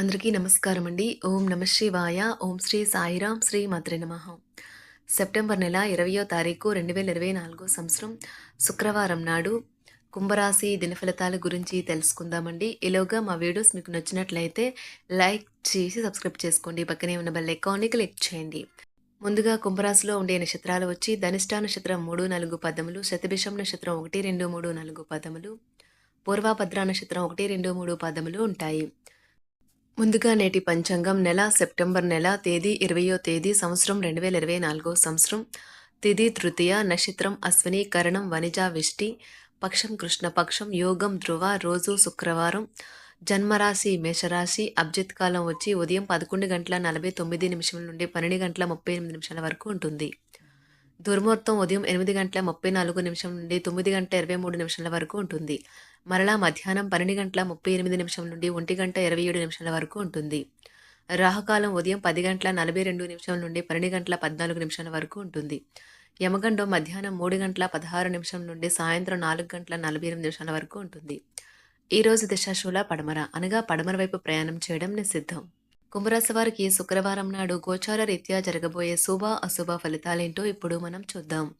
అందరికీ నమస్కారం అండి ఓం నమ శివాయ. ఓం శ్రీ సాయిరాం శ్రీ మాత్రే నమ. సెప్టెంబర్ నెల ఇరవయో తారీఖు రెండు వేల ఇరవై నాలుగో సంవత్సరం శుక్రవారం నాడు కుంభరాశి దినఫలితాల గురించి తెలుసుకుందామండి. ఈలోగా మా వీడియోస్ మీకు నచ్చినట్లయితే లైక్ చేసి సబ్స్క్రైబ్ చేసుకోండి. పక్కనే ఉన్న బెల్ ఐకాన్ని క్లిక్ చేయండి. ముందుగా కుంభరాశిలో ఉండే నక్షత్రాలు వచ్చి ధనిష్టా నక్షత్రం మూడు నాలుగు పదములు శతభిషం నక్షత్రం ఒకటి రెండు మూడు నాలుగు పదములు పూర్వాభద్ర నక్షత్రం ఒకటి రెండు మూడు పదములు ఉంటాయి. ముందుగా నేటి పంచాంగం నెల సెప్టెంబర్ నెల తేదీ ఇరవయో తేదీ సంవత్సరం రెండు వేల ఇరవై నాలుగో సంవత్సరం. తిథి తృతీయ నక్షత్రం అశ్విని కరణం వనిజ విష్టి పక్షం కృష్ణపక్షం యోగం ధ్రువ రోజు శుక్రవారం. జన్మరాశి మేషరాశి అబ్జిత్ కాలం వచ్చి ఉదయం పదకొండు గంటల నలభై తొమ్మిది నిమిషాల నుండి పన్నెండు గంటల ముప్పై ఎనిమిది నిమిషాల వరకు ఉంటుంది. దుర్ముహూర్తం ఉదయం ఎనిమిది గంటల ముప్పై నాలుగు నిమిషం నుండి తొమ్మిది గంటల ఇరవై మూడు నిమిషాల వరకు ఉంటుంది. మరలా మధ్యాహ్నం పన్నెండు గంటల ముప్పై ఎనిమిది నిమిషం నుండి ఒంటి గంట ఇరవై ఏడు నిమిషాల వరకు ఉంటుంది. రాహుకాలం ఉదయం పది గంటల నలభై రెండు నిమిషం నుండి పన్నెండు గంటల పద్నాలుగు నిమిషాల వరకు ఉంటుంది. యమగండం మధ్యాహ్నం మూడు గంటల పదహారు నిమిషం నుండి సాయంత్రం నాలుగు గంటల నలభై ఎనిమిది నిమిషాల వరకు ఉంటుంది. ఈరోజు దిశాశూల పడమర అనగా పడమర వైపు ప్రయాణం చేయడం నిషిద్ధం. కుంభరాశి వారికి శుక్రవారం నాడు గోచార రీత్యా జరగబోయే శుభ అశుభ ఫలితాలేంటో ఇప్పుడు మనం చూద్దాం.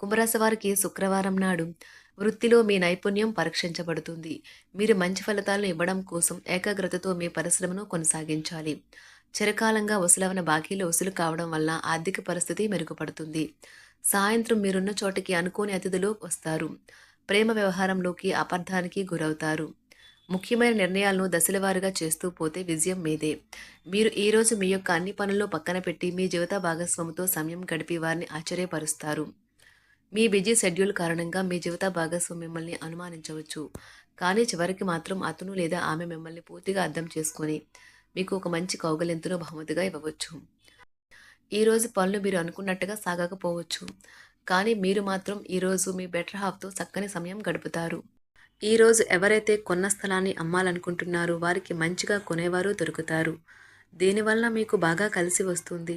కుంభరాశి వారికి శుక్రవారం నాడు వృత్తిలో మీ నైపుణ్యం పరీక్షించబడుతుంది. మీరు మంచి ఫలితాలను ఇవ్వడం కోసం ఏకాగ్రతతో మీ పరిశ్రమను కొనసాగించాలి. చిరకాలంగా వసూలవన బాకీలు వసూలు కావడం వల్ల ఆర్థిక పరిస్థితి మెరుగుపడుతుంది. సాయంత్రం మీరున్న చోటకి అనుకోని అతిథులు వస్తారు. ప్రేమ వ్యవహారంలోకి అపార్థానికి గురవుతారు. ముఖ్యమైన నిర్ణయాలను దశలవారుగా చేస్తూ పోతే విజయం మీదే. మీరు ఈరోజు మీ యొక్క అన్ని పనుల్లో పక్కన పెట్టి మీ జీవిత భాగస్వామితో సమయం గడిపి వారిని ఆశ్చర్యపరుస్తారు. మీ బిజీ షెడ్యూల్ కారణంగా మీ జీవిత భాగస్వామి మిమ్మల్ని అనుమానించవచ్చు. కానీ చివరికి మాత్రం అతను లేదా ఆమె మిమ్మల్ని పూర్తిగా అర్థం చేసుకొని మీకు ఒక మంచి కౌగలింతును బహుమతిగా ఇవ్వవచ్చు. ఈరోజు పనులు మీరు అనుకున్నట్టుగా సాగకపోవచ్చు. కానీ మీరు మాత్రం ఈరోజు మీ బెటర్ హాఫ్తో చక్కని సమయం గడుపుతారు. ఈరోజు ఎవరైతే కొన్న స్థలాన్ని అమ్మాలనుకుంటున్నారో వారికి మంచిగా కొనేవారు దొరుకుతారు. దీనివల్ల మీకు బాగా కలిసి వస్తుంది.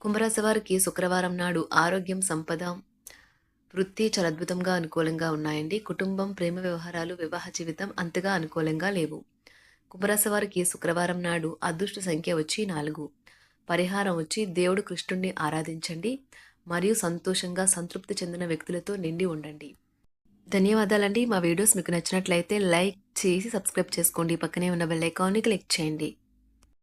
కుంభరాశి వారికి శుక్రవారం నాడు ఆరోగ్యం సంపద వృత్తి చాలా అద్భుతంగా అనుకూలంగా ఉన్నాయండి. కుటుంబం ప్రేమ వ్యవహారాలు వివాహ జీవితం అంతగా అనుకూలంగా లేవు. కుంభరాశి వారికి శుక్రవారం నాడు అదృష్ట సంఖ్య వచ్చి నాలుగు. పరిహారం వచ్చి దేవుడు కృష్ణుణ్ణి ఆరాధించండి. మరియు సంతోషంగా సంతృప్తి చెందిన వ్యక్తులతో నిండి ఉండండి. ధన్యవాదాలండి. మా వీడియోస్ మీకు నచ్చినట్లయితే లైక్ చేసి సబ్స్క్రైబ్ చేసుకోండి. పక్కనే ఉన్న బెల్ ఐకాన్ని క్లిక్ చేయండి.